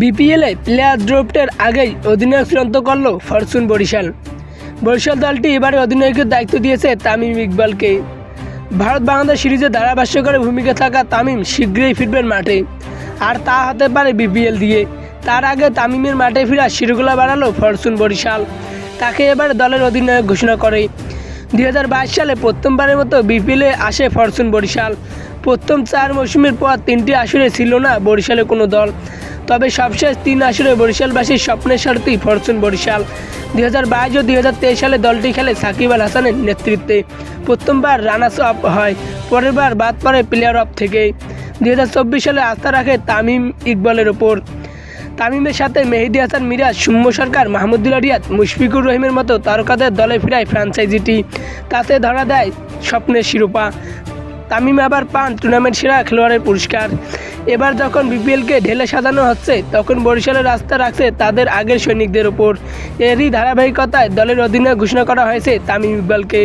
বিপিএলে প্লেয়ার ড্রফটের আগেই অধিনায়ক চূড়ান্ত করল ফরচুন বরিশাল। বরিশাল দলটি এবারে অধিনায়কের দায়িত্ব দিয়েছে তামিম ইকবালকে। ভারত বাংলাদেশ সিরিজে ধারাভাষ্যকারের ভূমিকা থাকা তামিম শীঘ্রই ফিরবেন মাঠে। আর তা হতে পারে বিপিএল দিয়ে। তার আগে তামিমের মাঠে ফিরা শিরোগোলা বাড়ালো ফরচুন বরিশাল। তাকে এবার দলের অধিনায়ক ঘোষণা করে। দুই হাজার বাইশ সালে প্রথমবারের মতো বিপিএলে আসে ফরচুন বরিশাল। প্রথম চার মৌসুমের পর তিনটি আসরে ছিল না বরিশালে কোনো দল। তবে সবশেষ তিন আসরে বরিশালবাসীর স্বপ্নের সারথি ফরচুন বরিশাল। দুই হাজার বাইশ ও দুই হাজার তেইশ সালে দলটি খেলে সাকিব আল হাসানের নেতৃত্বে। প্রথমবার রানার্স আপ হয় পরের বার বাদ পড়ে প্লেয়ার অফ থেকে দুই হাজার চব্বিশ সালে আস্থা রাখে তামিম ইকবালের ওপর। তামিমের সাথে মেহেদি হাসান মিরাজ সৌম্য সরকার মাহমুদুল্লাহ রিয়াদ মুশফিকুর রহিমের মতো তারকাদের দলে ফিরায় ফ্র্যাঞ্চাইজিটি তাতে ধরা দেয় স্বপ্নের শিরোপা। তামিম আবার পান টুর্নামেন্ট সেরা খেলোয়াড়ের পুরস্কার। এবার যখন বিপিএলকে ঢেলে সাজানো হচ্ছে, তখন বরিশালের রাস্তা রাখছে তাদের আগের সৈনিকদের ওপর। এরই ধারাবাহিকতায় দলের অধীনে ঘোষণা করা হয়েছে তামিম ইকবালকে।